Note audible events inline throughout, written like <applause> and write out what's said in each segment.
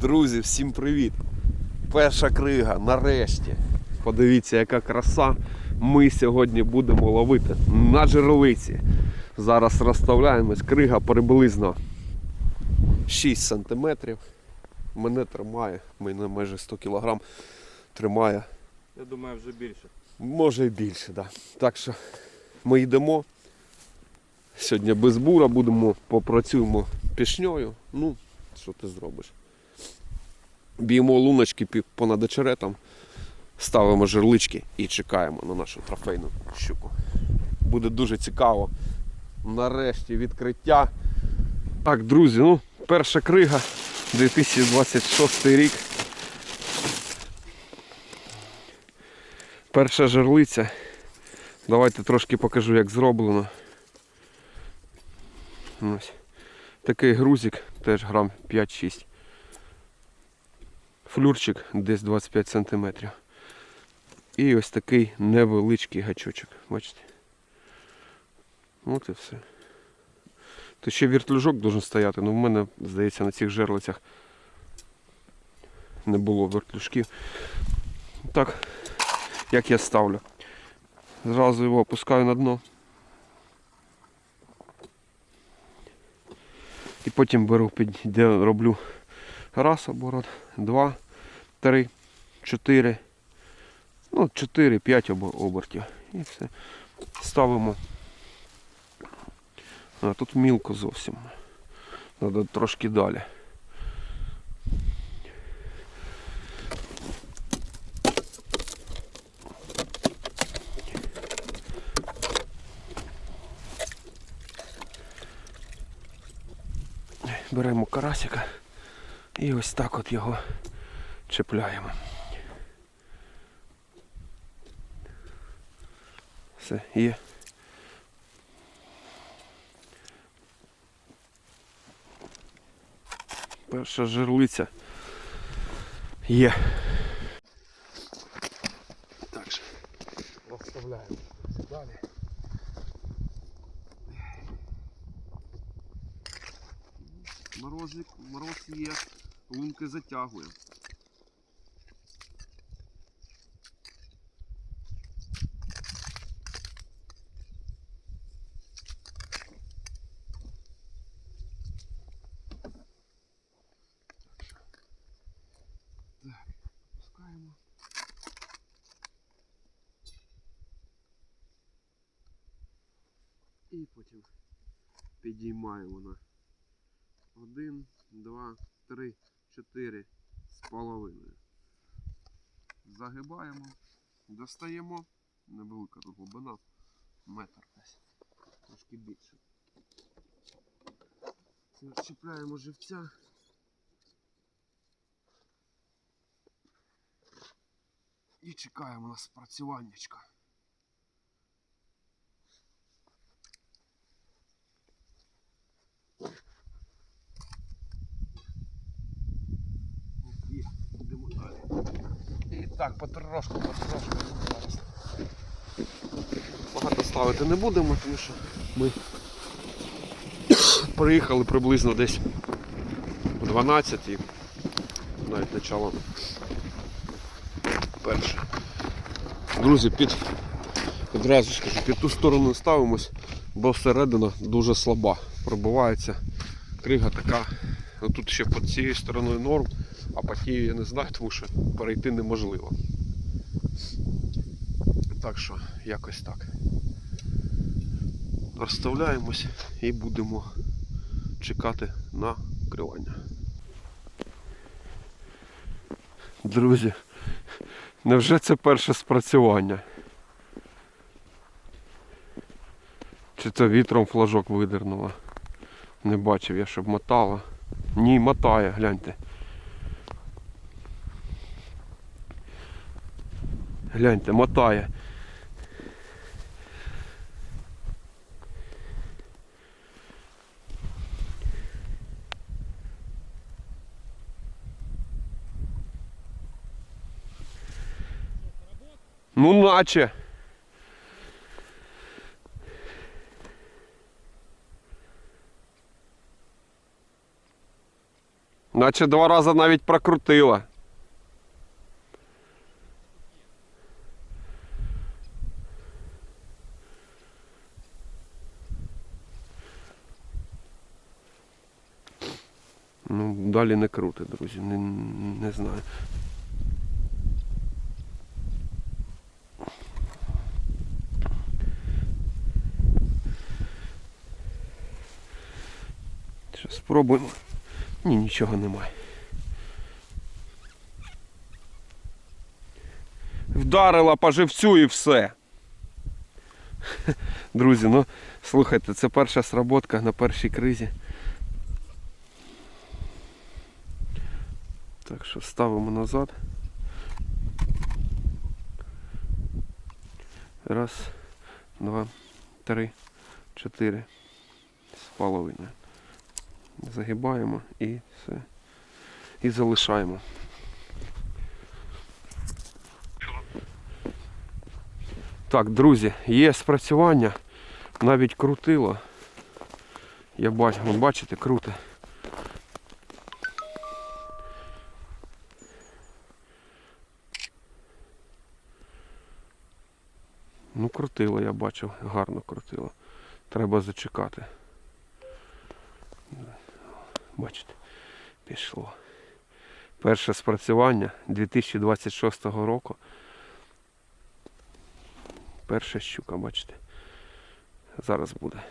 Друзі, всім привіт! Перша крига, нарешті. Подивіться, яка краса. Ми сьогодні будемо ловити на жерлиці. Зараз розставляємось. Крига приблизно 6 см. Мене тримає, мене майже 100 кг тримає. Я думаю, вже більше. Може і більше, так. Да. Так що ми йдемо. Сьогодні без бура будемо попрацюємо пішньою. Ну, що ти зробиш? Б'ємо луночки понад очеретом, ставимо жерлички і чекаємо на нашу трофейну щуку. Буде дуже цікаво. Нарешті відкриття. Так, друзі, ну, перша крига 2026 рік. Перша жерлиця. Давайте трошки покажу, як зроблено. Ось. Такий грузик, теж грам 5-6. Флюрчик десь 25 см. І ось такий невеличкий гачочок. Бачите? От і все. То ще віртлюжок должен стояти, але в мене, здається, на цих жерлицях не було вертлюжків. Так, як я ставлю. Зразу його опускаю на дно. І потім беру під де роблю раз оборот, два, три, чотири. Ну, 4-5 обертів. І все. Ставимо. А тут мілко зовсім. Треба трошки далі. І ось так от його чіпляємо. Все, є. Перша жерлиця є. Так же. Розставляємо далі. Морозик, мороз є, лунки затягує. І потім підіймаємо на один, два, три, чотири з половиною. Загибаємо, достаємо. Невелика тут глибина, метр десь, трошки більше. Чіпляємо живця. І чекаємо на спрацюваннячка. Є, йдемо далі. І так, потрошку, потрошку. Багато ставити не будемо, тому що ми приїхали приблизно десь о 12 і навіть начало перше. Друзі, під одразу скажу, під ту сторону ставимось, бо всередина дуже слаба. Пробивається крига така. Ну, Тут ще під цією стороною норм, а по тій я не знаю, тому що перейти неможливо. Так що, якось так. Розставляємось і будемо чекати на кривання. Друзі, невже це перше спрацювання? Чи це вітром флажок видернуло? Не бачив я, щоб мотала. Ні, мотає, гляньте. Гляньте, мотає. Ну наче. Наче два рази навіть прокрутила. Ну, далі не крути, друзі, не, не знаю. Що, спробуємо. Ні, нічого немає. Вдарила по живцю і все. <laughs> Друзі, ну слухайте, це перша сработка на першій кризі. Так що ставимо назад. Раз, два, три, чотири. З половиною. Загибаємо і все. І залишаємо. Так, друзі, є спрацювання. Навіть крутило. Я бачу, бачите, круте. Крутило, я бачив, гарно крутило. Треба зачекати. Бачите, пішло. Перше спрацювання 2026 року. Перша щука, бачите. Зараз буде.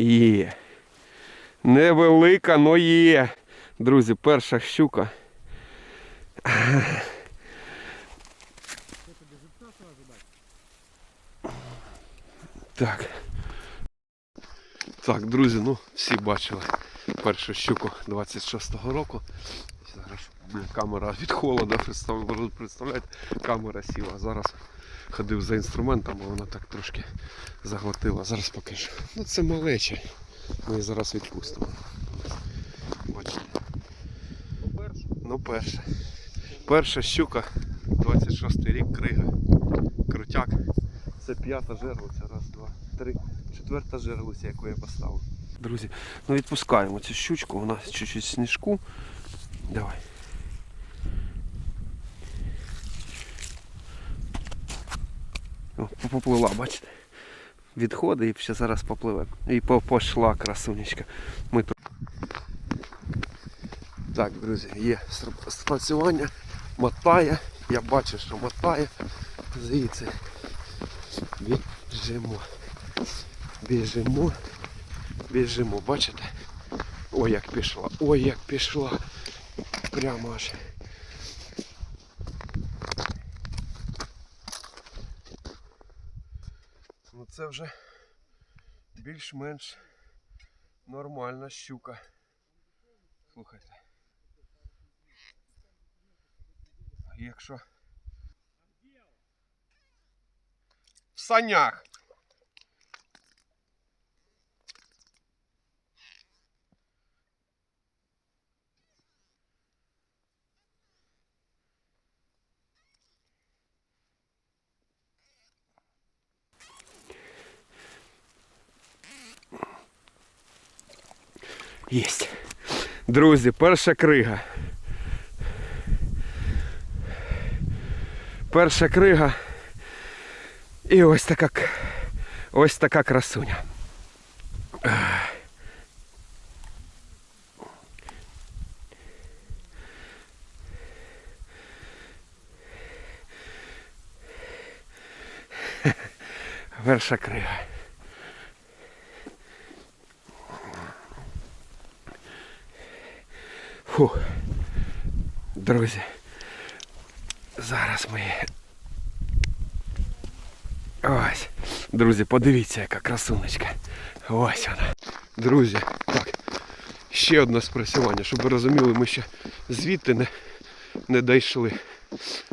Є. Невелика, но є. Друзі, перша щука. Так. Так, друзі, ну всі бачили першу щуку 26-го року. Зараз камера від холоду представляєте, камера сіла. Зараз ходив за інструментом, а вона так трошки заглотила. Зараз покажу. Ну це малече. Ми її зараз відпустимо. Бачите. Ну перша. Перша щука, 26 рік крига. Крутяк. Це п'ята жерлиця. Раз, два, три. Четверта жерлиця, яку я поставив. Друзі, ну відпускаємо цю щучку, вона чуть-чуть сніжку. Давай. О, поплила, бачите? Відходи і ще зараз попливе. І пошла красунечка. Ми тут. Так, друзі, є спрацювання. Мотає. Я бачу, що мотає. Звідси. Біжимо. Біжимо. Біжимо, бачите? Ой, як пішла. Ой, як пішла. Прямо аж. Ну це вже більш-менш нормальна щука. Слухайте. Якщо в санях. Єсть. Друзі, перша крига. Перша крига. І ось така ось така красуня. Перша крига. Фу. Друзі. Зараз ми. Ось. Друзі, подивіться, яка красунечка. Ось вона. Друзі, так. Ще одне спрацювання, щоб ви розуміли, ми ще звідти не, не дійшли.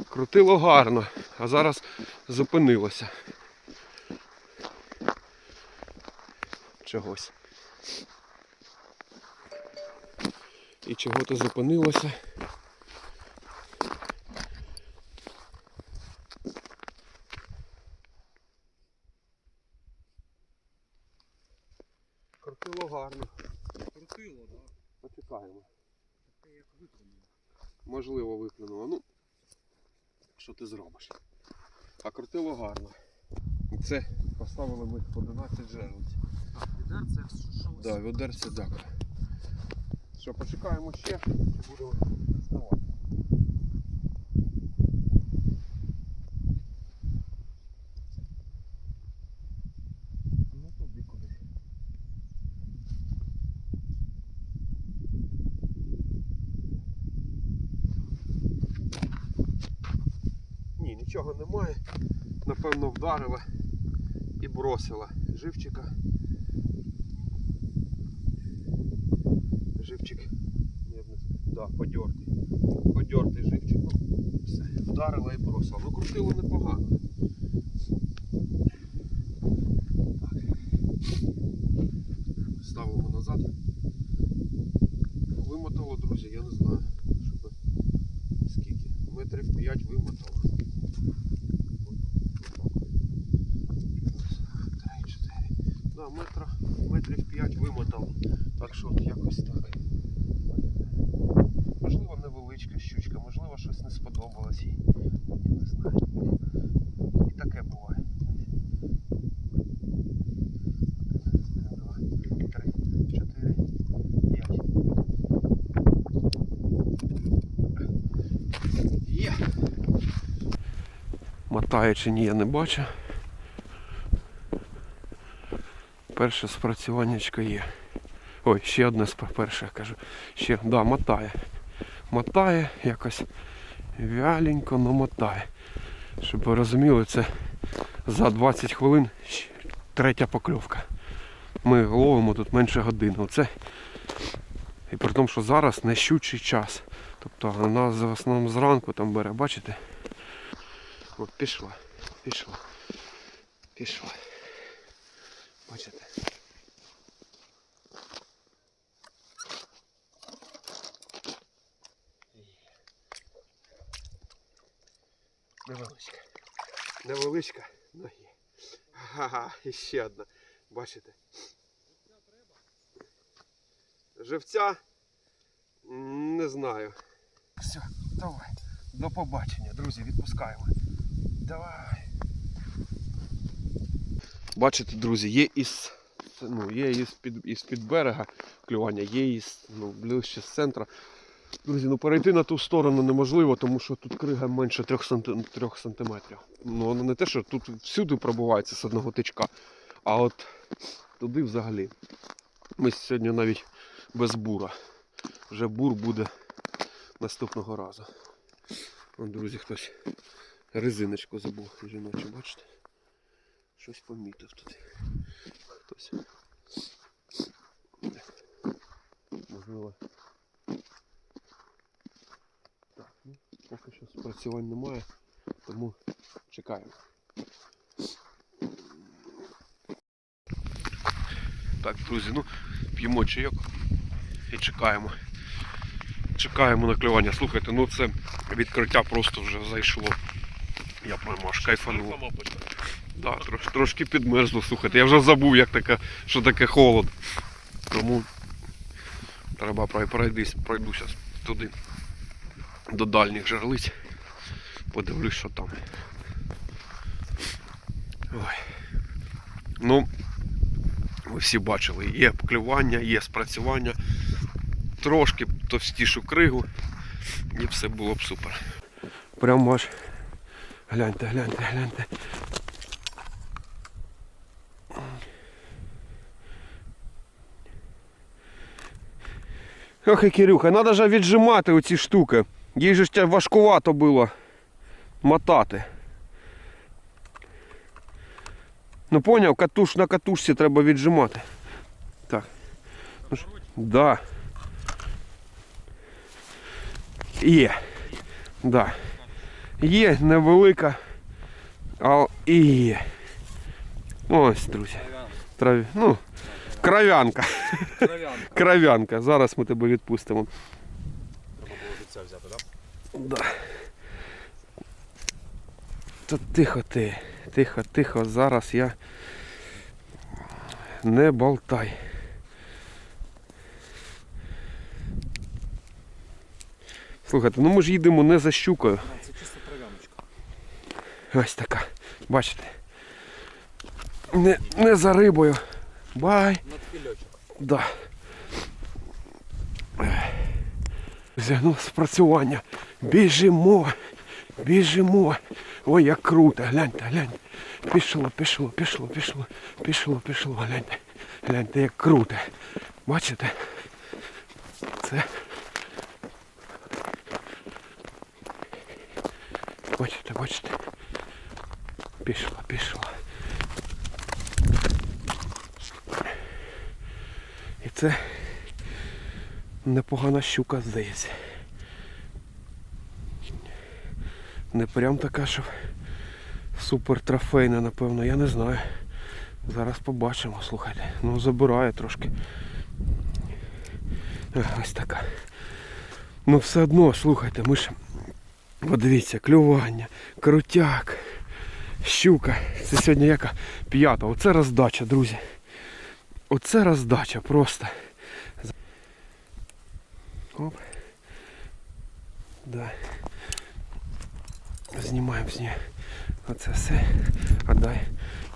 Крутило гарно, а зараз зупинилося. Чогось і чого-то зупинилося. Крутило гарно. Крутило, так. Да. Почекаємо. Таке як виклинуло. Можливо, виклинуло. Ну, що ти зробиш? А крутило гарно. Це поставили ми 11 джерел. Так, відер це що? Так, відер так. дяка. Що, почекаємо ще, чи будемо доставати? Ні, нічого немає. Напевно, вдарила і бросила живчика. Живчик. Я б не. Да, подертий. Подертий живчик. Все. Вдарила і бросила. Ну крутило непогано. Так. Ставимо назад. Вимотало, друзі, я не знаю. Щоб... Скільки? Метрів 5 вимотало. Три, чотири. Да, метра, метрів 5 вимотало. Так що от якось так. Можливо, невеличка щучка, можливо, щось не сподобалось їй. Я не знаю. Ну, і таке буває. Один, два, три, чотири, п'ять. Є. Мотає чи ні, я не бачу. Перше спрацюваннячко є. Ой, ще одне спа- перше я кажу. Ще, да, мотає. Мотає якось вяленько, но мотає. Щоб ви розуміли, це за 20 хвилин третя покльовка. Ми ловимо тут менше години. Оце. І при тому, що зараз не щучий час. Тобто вона в основному зранку там бере, бачите? От пішла, пішла, пішла. Бачите? Невеличка. Невеличка, ну є. Ага, і ще одна. Бачите? Живця? М, Не знаю. Все, давай. До побачення, друзі, відпускаємо. Давай. Бачите, друзі, є із, ну, є із під, із під берега клювання, є із ну, ближче з центра. Друзі, ну перейти на ту сторону неможливо, тому що тут крига менше 3 см. сантиметрів. Ну воно не те, що тут всюди пробувається з одного тичка, а от туди взагалі. Ми сьогодні навіть без бура. Вже бур буде наступного разу. Вон, друзі, хтось резиночку забув жіночу, бачите? Щось помітив тут. Хтось. Можливо. Так, ну, поки що спрацювань немає, тому чекаємо. Так, друзі, ну п'ємо чайок і чекаємо. Чекаємо на клювання. Слухайте, ну це відкриття просто вже зайшло. Я прямо аж кайфанув. Да, трош, трошки підмерзло, слухайте. Я вже забув, як таке, що таке холод. Тому треба прой- пройдись, пройдуся туди до дальніх жерлиць. Подивлюсь, що там. Ой. Ну, ви всі бачили, є клювання, є спрацювання. Трошки товстішу кригу і все було б супер. Прямо аж. Гляньте, гляньте, гляньте. Ох і Кирюха, треба ж віджимати оці штуки. Їй же тя- важкувато було мотати. Ну поняв, катуш на катушці треба віджимати. Так. Ну, да. Є. Да. Є невелика, а і є. Ось, друзі. Траві... Ну, Кров'янка. Кров'янка. Зараз ми тебе відпустимо. Треба було від це взяти, так? Да? Да. Тихо ти, тихо, тихо, зараз я не болтай. Слухайте, ну ми ж їдемо не за щукою. Ось така. Бачите? Не, не за рибою. Бай. Да. Ну, спрацювання. Біжимо. Біжимо. Ой, як круто. Гляньте, гляньте. Пішло, пішло, пішло, пішло, пішло, пішло. Гляньте. Гляньте, як круто. Бачите? Це. Бачите, бачите. Пішло, пішло. І це непогана щука, здається. Не прям така, що супер трофейна, напевно, я не знаю. Зараз побачимо, слухайте. Ну забирає трошки. Ось така. Ну все одно, слухайте, ми ж. Подивіться, клювання, крутяк, щука. Це сьогодні яка п'ята. Оце роздача, друзі. Оце роздача просто. Оп. Да. Знімаємо з неї оце все. Отдай.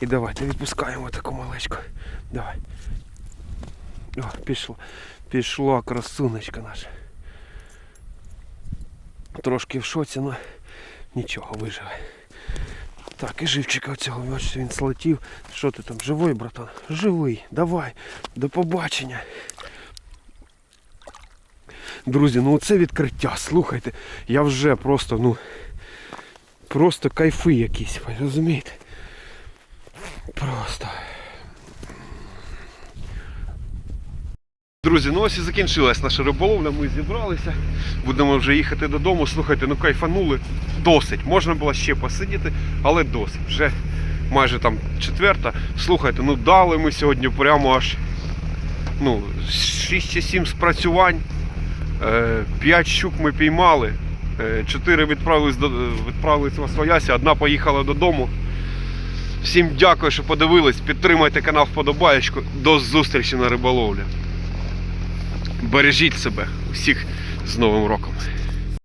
І давайте відпускаємо таку малечку. Давай. О, пішло. Пішла красунечка наша. Трошки в шоці, але нічого, виживе. Так, і живчика оцього, бачите, він слетів. Що ти там, живий, братан? Живий, давай, до побачення. Друзі, ну це відкриття, слухайте, я вже просто, ну, просто кайфи якісь, розумієте? Просто. Друзі, ну ось і закінчилась наша риболовля, ми зібралися, будемо вже їхати додому. Слухайте, ну кайфанули досить. Можна було ще посидіти, але досить. Вже майже там четверта. Слухайте, ну дали ми сьогодні прямо аж ну, 6 чи 7 спрацювань. 5 щук ми піймали, 4 відправились, до, відправились в Освоясі, одна поїхала додому. Всім дякую, що подивились. Підтримайте канал вподобаєчку. До зустрічі на риболовлі. Бережіть себе. Усіх з Новим роком.